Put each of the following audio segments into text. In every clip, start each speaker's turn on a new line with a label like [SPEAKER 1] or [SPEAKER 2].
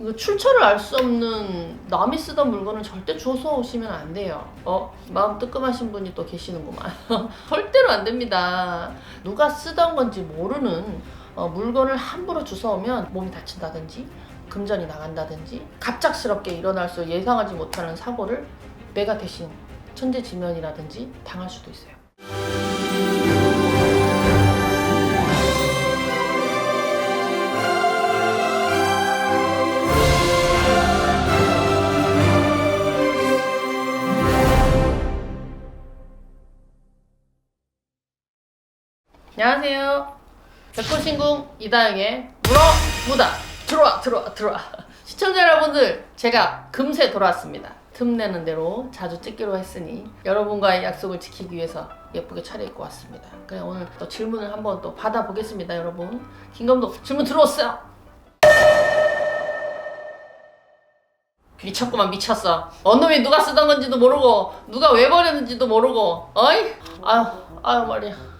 [SPEAKER 1] 이거 출처를 알 수 없는 남이 쓰던 물건을 절대 주워서 오시면 안 돼요. 어? 마음 뜨끔하신 분이 또 계시는구만. 절대로 안 됩니다. 누가 쓰던 건지 모르는 어, 물건을 함부로 주워오면 몸이 다친다든지 금전이 나간다든지 갑작스럽게 일어날 수 예상하지 못하는 사고를 내가 대신 천재지면이라든지 당할 수도 있어요. 안녕하세요. 백호신궁 이다영의 물어 무다 들어와 들어와 들어와 시청자 여러분들 제가 금세 돌아왔습니다. 틈내는 대로 자주 찍기로 했으니 여러분과의 약속을 지키기 위해서 예쁘게 차려입고 왔습니다. 그냥 오늘 또 질문을 한번 또 받아보겠습니다, 여러분. 김 감독 질문 들어왔어요. 미쳤구만 미쳤어. 언놈이 누가 쓰던 건지도 모르고 누가 왜 버렸는지도 모르고 어이 아유 아유 머리야.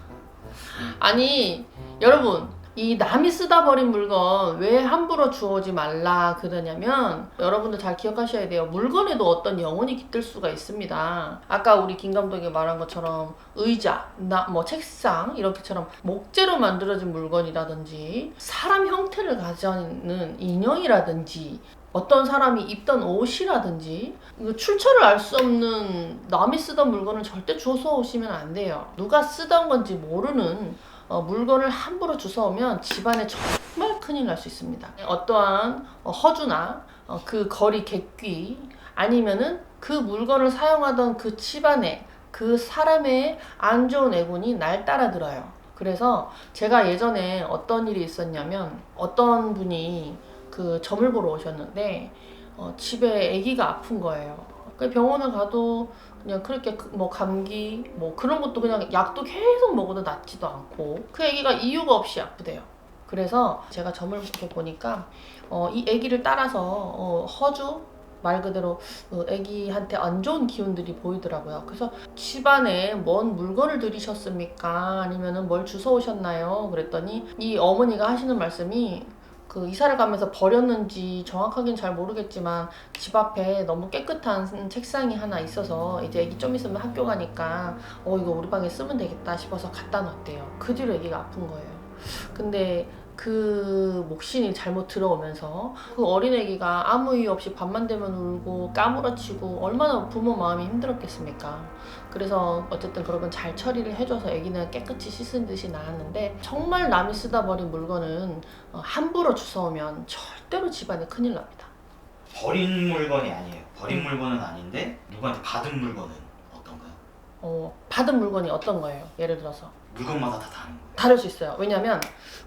[SPEAKER 1] 아니 여러분 이 남이 쓰다 버린 물건 왜 함부로 주워오지 말라 그러냐면 여러분들 잘 기억하셔야 돼요. 물건에도 어떤 영혼이 깃들 수가 있습니다. 아까 우리 김 감독이 말한 것처럼 의자 나 뭐 책상 이렇게처럼 목재로 만들어진 물건이라든지 사람 형태를 가지는 인형이라든지 어떤 사람이 입던 옷이라든지 출처를 알 수 없는 남이 쓰던 물건을 절대 주워서 오시면 안 돼요. 누가 쓰던 건지 모르는 어, 물건을 함부로 주워오면 집안에 정말 큰일 날 수 있습니다. 어떠한 어, 허주나 어, 그 거리 객귀 아니면은 그 물건을 사용하던 그 집안에 그 사람의 안 좋은 애군이 날 따라 들어요. 그래서 제가 예전에 어떤 일이 있었냐면 어떤 분이 그 점을 보러 오셨는데 어, 집에 아기가 아픈 거예요. 그 병원을 가도 그냥 그렇게 그- 뭐 감기 뭐 그런 것도 그냥 약도 계속 먹어도 낫지도 않고 그 아기가 이유가 없이 아프대요. 그래서 제가 점을 이렇게 보니까 어, 이 아기를 따라서 어, 허주 말 그대로 어, 아기한테 안 좋은 기운들이 보이더라고요. 그래서 집안에 뭔 물건을 들이셨습니까? 아니면은 뭘 주워 오셨나요? 그랬더니 이 어머니가 하시는 말씀이 그 이사를 가면서 버렸는지 정확하긴 잘 모르겠지만 집 앞에 너무 깨끗한 책상이 하나 있어서 이제 애기 좀 있으면 학교 가니까 어 이거 우리 방에 쓰면 되겠다 싶어서 갖다 놨대요. 그 뒤로 애기가 아픈 거예요. 근데 그 목신이 잘못 들어오면서 그 어린 애기가 아무 이유 없이 밤만 되면 울고 까무러치고 얼마나 부모 마음이 힘들었겠습니까? 그래서 어쨌든 그러면 잘 처리를 해줘서 애기는 깨끗이 씻은 듯이 나았는데 정말 남이 쓰다 버린 물건은 어, 함부로 주워오면 절대로 집안에 큰일 납니다.
[SPEAKER 2] 버린 물건이 아니에요. 버린 물건은 아닌데 누구한테 받은 물건은
[SPEAKER 1] 어, 받은 물건이 어떤 거예요? 예를 들어서
[SPEAKER 2] 물건마다 다 다른 거예요.
[SPEAKER 1] 다를 수 있어요. 왜냐면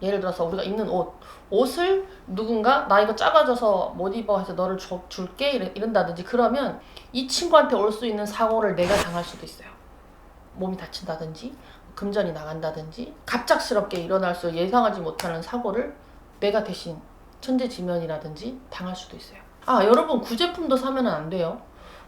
[SPEAKER 1] 예를 들어서 우리가 입는 옷, 옷을 누군가 나 이거 작아져서 못 입어 해서 너를 줘, 줄게 이래- 이런다든지 그러면 이 친구한테 올 수 있는 사고를 내가 당할 수도 있어요. 몸이 다친다든지 금전이 나간다든지 갑작스럽게 일어날 수 예상하지 못하는 사고를 내가 대신 천재지면이라든지 당할 수도 있어요. 아 여러분 구제품도 사면 안 돼요.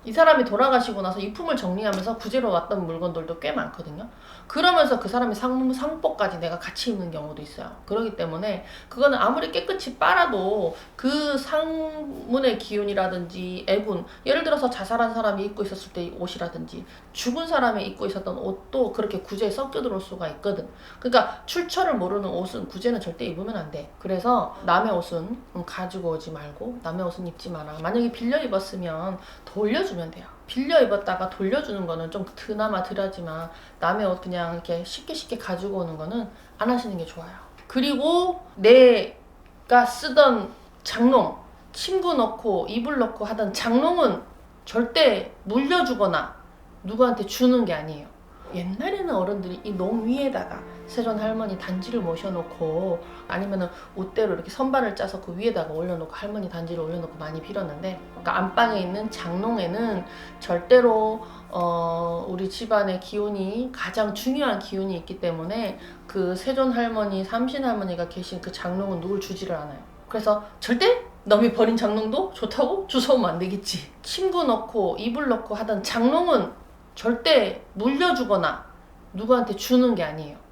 [SPEAKER 1] 이 사람이 돌아가시고 나서 이 품을 정리하면서 구제로 왔던 물건들도 꽤 많거든요. 그러면서 그 사람이 상, 상복까지 내가 같이 입는 경우도 있어요. 그렇기 때문에 그거는 아무리 깨끗이 빨아도 그 상문의 기운이라든지 애군, 예를 들어서 자살한 사람이 입고 있었을 때 옷이라든지 죽은 사람이 입고 있었던 옷도 그렇게 구제에 섞여 들어올 수가 있거든. 그러니까 출처를 모르는 옷은 구제는 절대 입으면 안 돼. 그래서 남의 옷은 음, 가지고 오지 말고 남의 옷은 입지 마라. 만약에 빌려 입었으면 돌 려주면 돼요. 빌려 입었다가 돌려주는 거는 좀 드나마 덜하지만 남의 옷 그냥 이렇게 쉽게 쉽게 가지고 오는 거는 안 하시는 게 좋아요. 그리고 내가 쓰던 장롱, 침구 넣고 이불 넣고 하던 장롱은 절대 물려주거나 누구한테 주는 게 아니에요. 옛날에는 어른들이 이 농 위에다가 세존 할머니 단지를 모셔놓고 아니면은 옷대로 이렇게 선반을 짜서 그 위에다가 올려놓고 할머니 단지를 올려놓고 많이 빌었는데 그러니까 안방에 있는 장롱에는 절대로 어, 우리 집안의 기운이 가장 중요한 기운이 있기 때문에 그 세존 할머니, 삼신 할머니가 계신 그 장롱은 누굴 주지를 않아요. 그래서 절대 남이 버린 장롱도 좋다고 주워오면 안 되겠지. 침구 넣고 이불 넣고 하던 장롱은 절대 물려주거나 누구한테 주는 게 아니에요.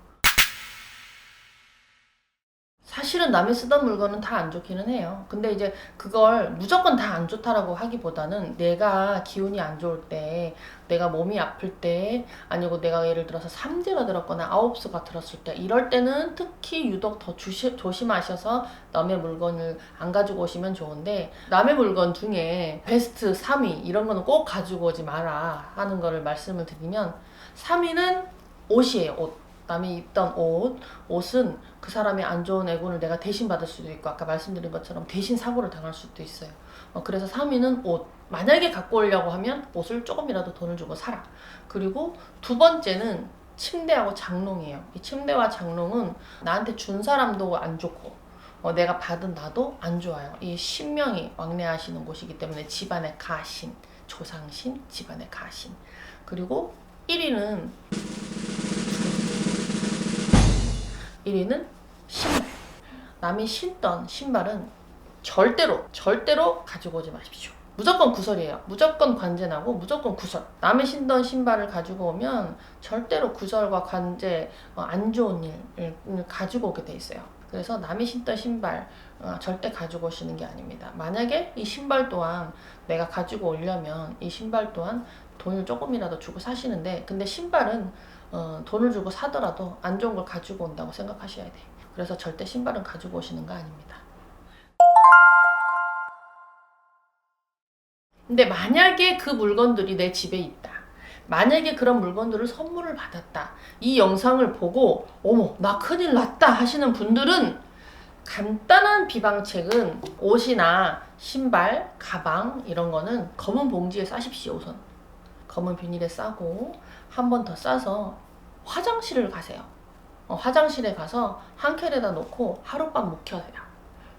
[SPEAKER 1] 사실은 남이 쓰던 물건은 다 안 좋기는 해요. 근데 이제 그걸 무조건 다 안 좋다라고 하기보다는 내가 기운이 안 좋을 때, 내가 몸이 아플 때, 아니고 내가 예를 들어서 삼재가 들었거나 아홉수가 들었을 때, 이럴 때는 특히 유독 더 주시, 조심하셔서 남의 물건을 안 가지고 오시면 좋은데, 남의 물건 중에 베스트 3위, 이런 거는 꼭 가지고 오지 마라 하는 거를 말씀을 드리면, 3위는 옷이에요, 옷. 남이 입던 옷, 옷은 그 사람의 안 좋은 애군을 내가 대신 받을 수도 있고 아까 말씀드린 것처럼 대신 사고를 당할 수도 있어요. 어, 그래서 3위는 옷. 만약에 갖고 오려고 하면 옷을 조금이라도 돈을 주고 사라. 그리고 두 번째는 침대하고 장롱이에요. 이 침대와 장롱은 나한테 준 사람도 안 좋고 어, 내가 받은 나도 안 좋아요. 이 신명이 왕래하시는 곳이기 때문에 집안의 가신, 조상신, 집안의 가신. 그리고 1위는 1위는 신발. 남이 신던 신발은 절대로 절대로 가지고 오지 마십시오. 무조건 구설이에요. 무조건 관제나고 무조건 구설. 남이 신던 신발을 가지고 오면 절대로 구설과 관제 어, 안 좋은 일을 가지고 오게 돼 있어요. 그래서 남이 신던 신발 어, 절대 가지고 오시는 게 아닙니다. 만약에 이 신발 또한 내가 가지고 오려면 이 신발 또한 돈을 조금이라도 주고 사시는데 근데 신발은 어, 돈을 주고 사더라도 안 좋은 걸 가지고 온다고 생각하셔야 돼. 그래서 절대 신발은 가지고 오시는 거 아닙니다. 근데 만약에 그 물건들이 내 집에 있다. 만약에 그런 물건들을 선물을 받았다. 이 영상을 보고 어머 나 큰일 났다 하시는 분들은 간단한 비방책은 옷이나 신발, 가방 이런 거는 검은 봉지에 싸십시오 우선. 검은 비닐에 싸고 한 번 더 싸서 화장실을 가세요. 어, 화장실에 가서 한 켤에다 놓고 하룻밤 묵혀세요.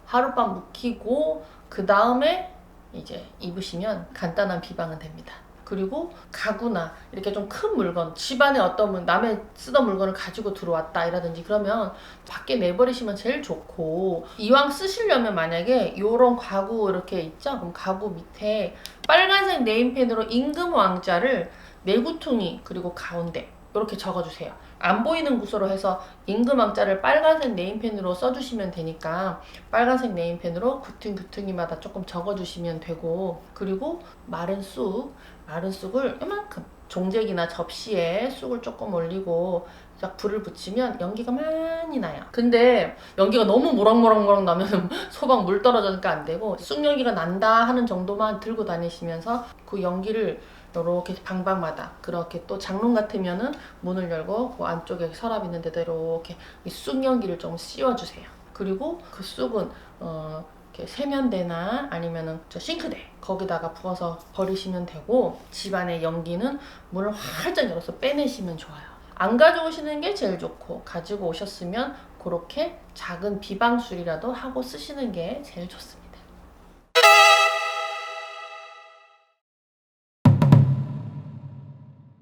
[SPEAKER 1] 하룻밤 묵히고 그 다음에 이제 입으시면 간단한 비방은 됩니다. 그리고 가구나 이렇게 좀 큰 물건, 집안에 어떤 물- 남의 쓰던 물건을 가지고 들어왔다 이라든지 그러면 밖에 내버리시면 제일 좋고 이왕 쓰시려면 만약에 요런 가구 이렇게 있죠? 그럼 가구 밑에 빨간색 네임펜으로 임금 왕자를 내구퉁이 그리고 가운데 이렇게 적어주세요. 안 보이는 곳으로 해서 임금 왕자를 빨간색 네임펜으로 써주시면 되니까 빨간색 네임펜으로 구퉁구퉁이마다 조금 적어주시면 되고 그리고 마른 쑥 마른 쑥을 이만큼 종재기나 접시에 쑥을 조금 올리고 딱 불을 붙이면 연기가 많이 나요. 근데 연기가 너무 모락모락모락 나면 소방 물 떨어지니까 안 되고 쑥 연기가 난다 하는 정도만 들고 다니시면서 그 연기를 이렇게 방방마다 그렇게 또 장롱 같으면은 문을 열고 그 안쪽에 서랍 있는 데다 이렇게 이쑥 연기를 좀 씌워주세요. 그리고 그 쑥은 어 이렇게 세면대나 아니면은 저 싱크대 거기다가 부어서 버리시면 되고 집안의 연기는 문을 활짝 열어서 빼내시면 좋아요. 안 가져오시는 게 제일 좋고 가지고 오셨으면 그렇게 작은 비방술이라도 하고 쓰시는 게 제일 좋습니다.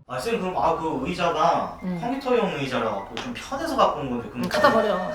[SPEAKER 2] 아 쌤 그럼 아 그 의자가
[SPEAKER 1] 음.
[SPEAKER 2] 컴퓨터용 의자라 갖고 좀 편해서 갖고 온 건데 그럼
[SPEAKER 1] 음, 갖다 버려.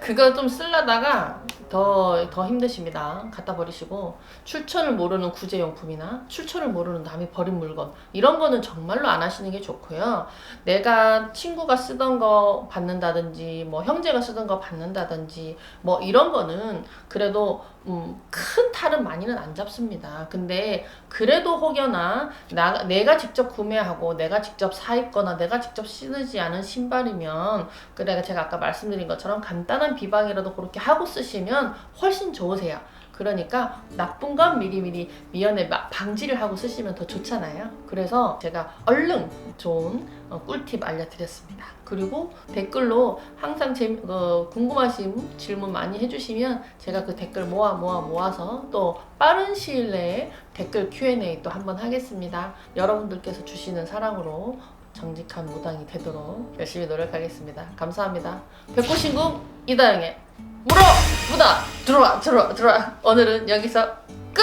[SPEAKER 1] 그거 좀 쓰려다가 더, 더 힘드십니다. 갖다 버리시고, 출처를 모르는 구제용품이나 출처를 모르는 남이 버린 물건, 이런 거는 정말로 안 하시는 게 좋고요. 내가 친구가 쓰던 거 받는다든지, 뭐 형제가 쓰던 거 받는다든지, 뭐 이런 거는 그래도 음, 큰 탈은 많이는 안 잡습니다. 근데 그래도 혹여나 나, 내가 직접 구매하고 내가 직접 사 입거나 내가 직접 신으지 않은 신발이면 그래 제가 아까 말씀드린 것처럼 간단한 비방이라도 그렇게 하고 쓰시면 훨씬 좋으세요. 그러니까 나쁜 건 미리미리 미연에 마- 방지를 하고 쓰시면 더 좋잖아요. 그래서 제가 얼른 좋은 어, 꿀팁 알려드렸습니다. 그리고 댓글로 항상 재미, 어, 궁금하신 질문 많이 해주시면 제가 그 댓글 모아 모아 모아서 또 빠른 시일 내에 댓글 Q&A 또 한번 하겠습니다. 여러분들께서 주시는 사랑으로 정직한 무당이 되도록 열심히 노력하겠습니다. 감사합니다. 백호신궁 이다영의 물어! 무당 들어와 들어와 들어와. 오늘은 여기서 끝!